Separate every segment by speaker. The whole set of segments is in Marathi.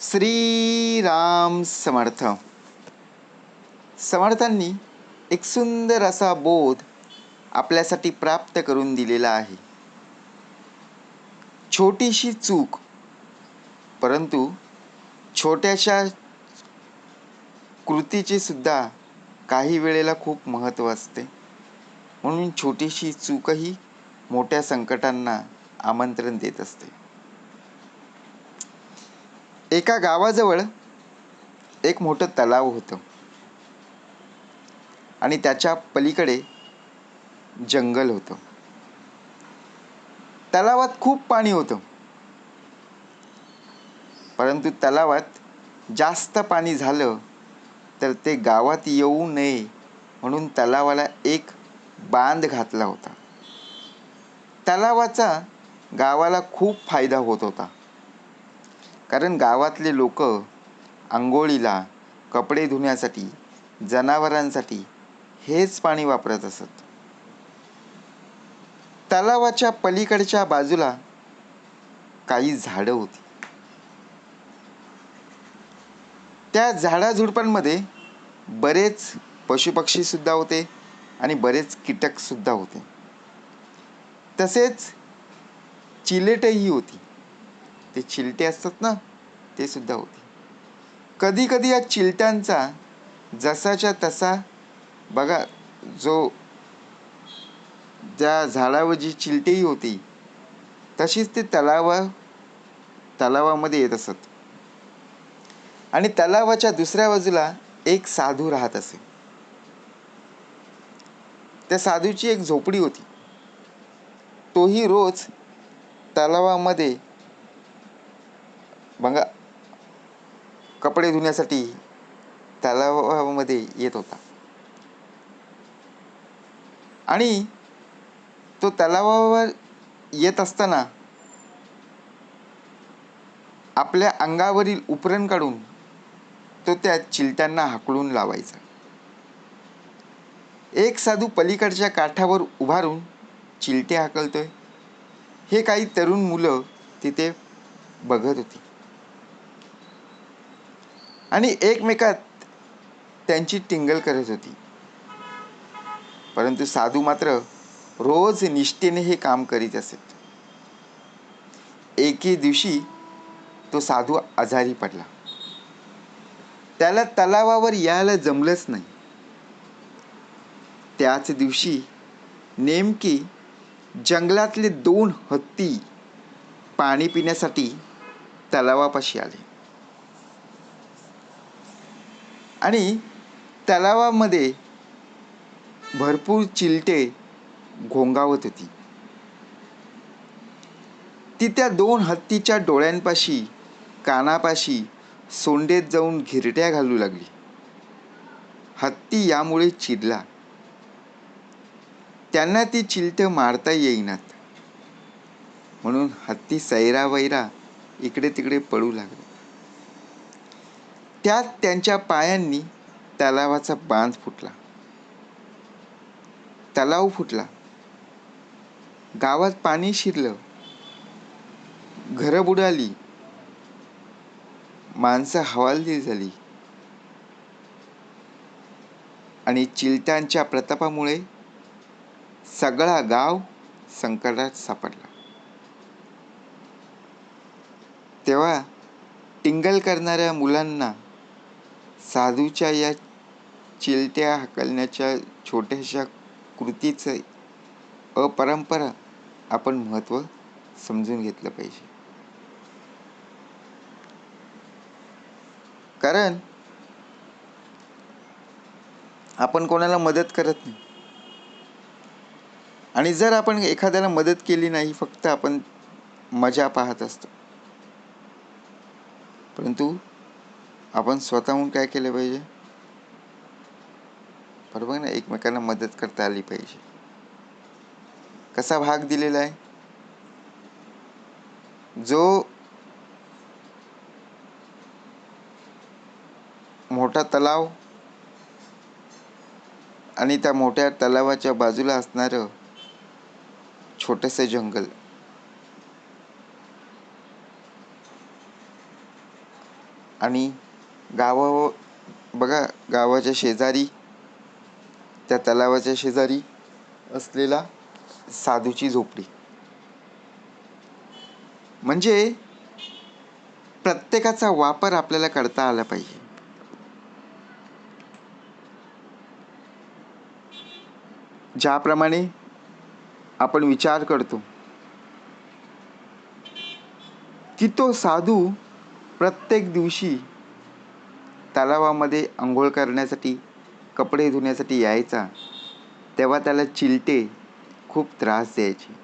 Speaker 1: श्रीराम समर्थ. समर्थांनी एक सुंदर असा बोध आपल्यासाठी प्राप्त करून दिलेला आहे. छोटीशी चूक परंतु छोट्याशा कृतीचे सुद्धा काही वेळेला खूप महत्त्व असते. म्हणून छोटीशी चूकही मोठ्या संकटांना आमंत्रण देत असते. एका गावाजवळ एक मोठं तलाव होतं. आणि त्याच्या पलीकडे जंगल होतं. तलावात खूप पाणी होतं. परंतु तलावात जास्त पाणी झालं तर ते गावात येऊ नये म्हणून तलावाला एक बांध घातला होता. तलावाचा गावाला खूप फायदा होत होता. कारण गावातले लोक आंघोळीला कपडे धुण्यासाठी जनावरांसाठी हेच पाणी वापरत असत. तलावाच्या पलीकडच्या बाजूला काही झाडं होती. त्या झाडाझुडपांमध्ये बरेच पशुपक्षी सुद्धा होते आणि बरेच कीटक सुद्धा होते. तसेच चिलेटही होती. ते चिलटे असतात ना ते सुद्धा होते. कधी कधी या चिलट्यांचा जसाच्या तसा बघा जो ज्या झाडावर जी चिलटेही होती तशीच ते तलावा तलावामध्ये येत असत. आणि तलावाच्या दुसऱ्या बाजूला एक साधू राहत असे. त्या साधूची एक झोपडी होती. तोही रोज तलावामध्ये बघा कपडे धुण्यासाठी तलावामध्ये येत होता. आणि तो तलावावर येत असताना आपल्या अंगावरील उपरण काढून तो त्या चिलट्यांना हाकलून लावायचा. एक साधू पलीकडच्या काठावर उभारून चिलटे हाकलतोय. हे काही तरुण मुलं तिथे बघत होती. आणि एकमेकात त्यांची टिंगल करत होती. परंतु साधू मात्र रोज निष्ठेने हे काम करीत असत. एके दिवशी तो साधू आजारी पडला. त्याला तलावावर यायला जमलंच नाही. त्याच दिवशी नेमकी जंगलातले दोन हत्ती पाणी पिण्यासाठी तलावापाशी आले. आणि तलावामध्ये भरपूर चिलटे घोंगावत होती. ती त्या दोन हत्तीच्या डोळ्यांपाशी कानापाशी सोंडेत जाऊन घिरट्या घालू लागली. हत्ती यामुळे चिडला. त्यांना ती चिलटं मारता येईनात. म्हणून हत्ती सैरा वैरा इकडे तिकडे पडू लागले. त्यात त्यांच्या पायांनी तलावाचा बांध फुटला. तलाव फुटला. गावात पाणी शिरलं. घरं बुडाली. माणसं हवालदिल झाली. आणि चिलट्यांच्या प्रतापामुळे सगळा गाव संकटात सापडला. तेव्हा टिंगल करणाऱ्या मुलांना साधूच्या या चिलट्या हाकलण्याच्या छोट्याशा कृतीचं अपरंपरा आपण महत्त्व समजून घेतलं पाहिजे. कारण आपण कोणाला मदत करत नाही. आणि जर आपण एखाद्याला मदत केली नाही फक्त आपण मजा पाहत असतो. परंतु आपण स्वतःहून काय केलं पाहिजे? बरोबर ना? एकमेकांना मदत करता आली पाहिजे. कसा भाग दिलेला आहे? जो मोठा तलाव आणि त्या मोठ्या तलावाच्या बाजूला असणारं छोटंसं जंगल. आणि गावा बघा गावाच्या शेजारी त्या तलावाच्या शेजारी असलेला साधूची झोपडी. म्हणजे प्रत्येकाचा वापर आपल्याला करता आला पाहिजे. ज्याप्रमाणे आपण विचार करतो की तो साधू प्रत्येक दिवशी तलावामध्ये आंघोळ करण्यासाठी कपडे धुण्यासाठी यायचा तेव्हा त्याला चिलटे खूप त्रास द्यायचे.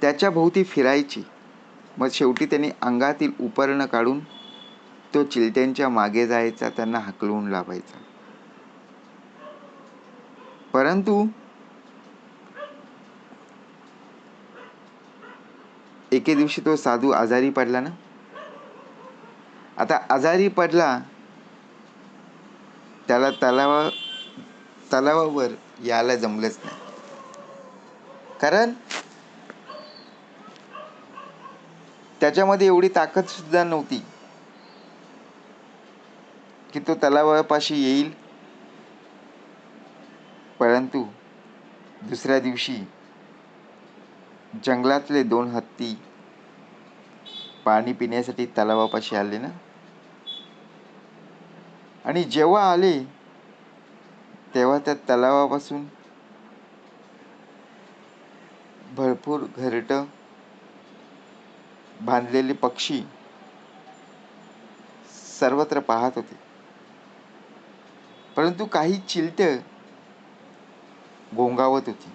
Speaker 1: त्याच्या भोवती फिरायची. मग शेवटी त्यांनी अंगातील उपरणं काढून तो चिलट्यांच्या मागे जायचा त्यांना हकलवून लावायचा. परंतु एके दिवशी तो साधू आजारी पडला ना? आता आजारी पडला त्याला तलावा तलावावर यायला जमलंच नाही. कारण त्याच्यामध्ये एवढी ताकद सुद्धा नव्हती की तो तलावापाशी येईल. परंतु दुसऱ्या दिवशी जंगलातले दोन हत्ती पाणी पिण्यासाठी तलावापाशी आले ना? आणि जेव्हा आले तेव्हा त्या तलावापासून भरपूर घरटं बांधलेले पक्षी सर्वत्र पाहत होते. परंतु काही चिलट गोंगावत होती.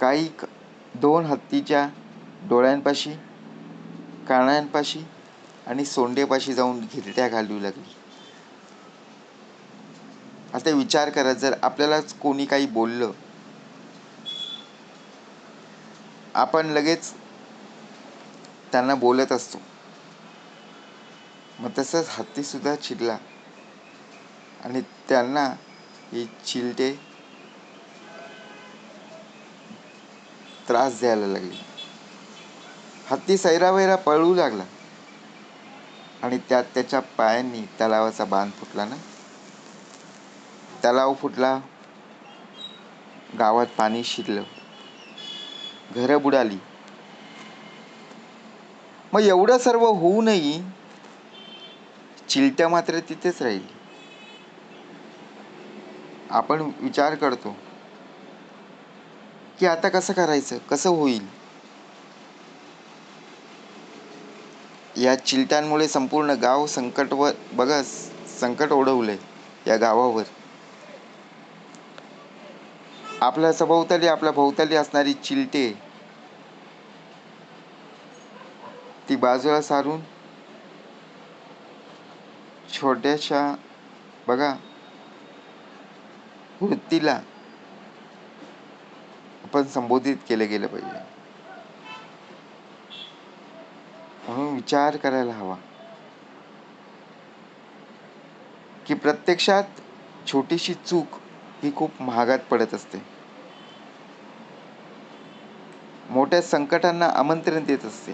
Speaker 1: काही दोन हत्तीच्या डोळ्यांपाशी कानांपाशी आणि सोंडेपाशी जाऊन घिरट्या घालू लागली. आता विचार करा जर आपल्यालाच कोणी काही बोललं आपण लगेच त्यांना बोलत असतो. मग तसंच हत्तीसुद्धा चिडला आणि त्यांना ही चिलटे त्रास द्यायला लागले. हत्ती सैरावैरा पळू लागला आणि त्यात त्याच्या पायांनी तलावाचा बांध फुटला ना? तलाव फुटला गावात पाणी शिरलं घरं बुडाली. मग एवढं सर्व होऊनही चिलट्या मात्र तिथेच राहिली. आपण विचार करतो की आता कसं करायचं कसं होईल? या चिलट्यांमुळे संपूर्ण गाव संकटवर बघा संकट ओढवलंय या गावावर. आपल्या सभोवताली आपल्या भोवताली असणारी चिलटे. ती बाजूला सारून छोट्याशा बघा वृत्तीला आपण संबोधित केलं गेलं पाहिजे. म्हणून विचार करायला हवा. की प्रत्यक्षात छोटीशी चूक ही खूप महागात पडत असते. मोठ्या संकटांना आमंत्रण देत असते.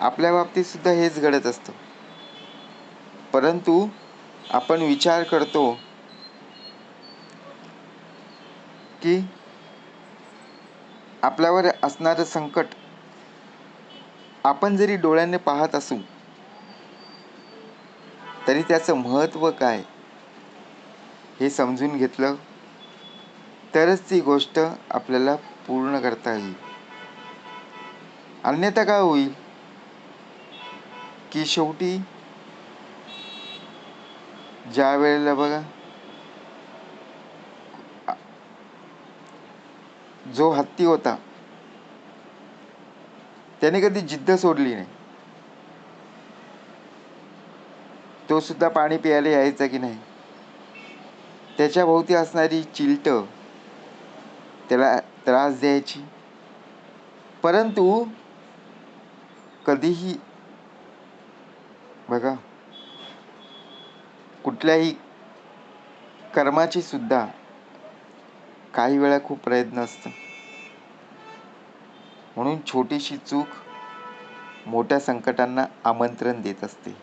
Speaker 1: आपल्या बाबतीत सुद्धा हेच घडत असतं. परंतु आपण विचार करतो की आपल्यावर असणारं संकट आपण जरी डोळ्याने पाहत असू तरी त्याचं महत्त्व काय? हे समजून घेतलं तरच ती गोष्ट आपल्याला पूर्ण करता येईल. अन्यथा काय होईल? की शेवटी ज्या वेळेला बघा जो हत्ती होता त्याने कधी जिद्द सोडली नाही. तो सुद्धा पाणी प्यायला यायचा की नाही? त्याच्या भोवती असणारी चिलट. त्याला त्रास द्यायची. परंतु कधीही बघा कुठल्याही कर्माची सुद्धा काही वेळा खूप प्रयत्न असतो. म्हणून छोटीशी चूक मोठ्या संकटांना आमंत्रण देत असते.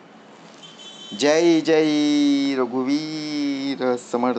Speaker 1: जय जय रघुवीर समर्थ.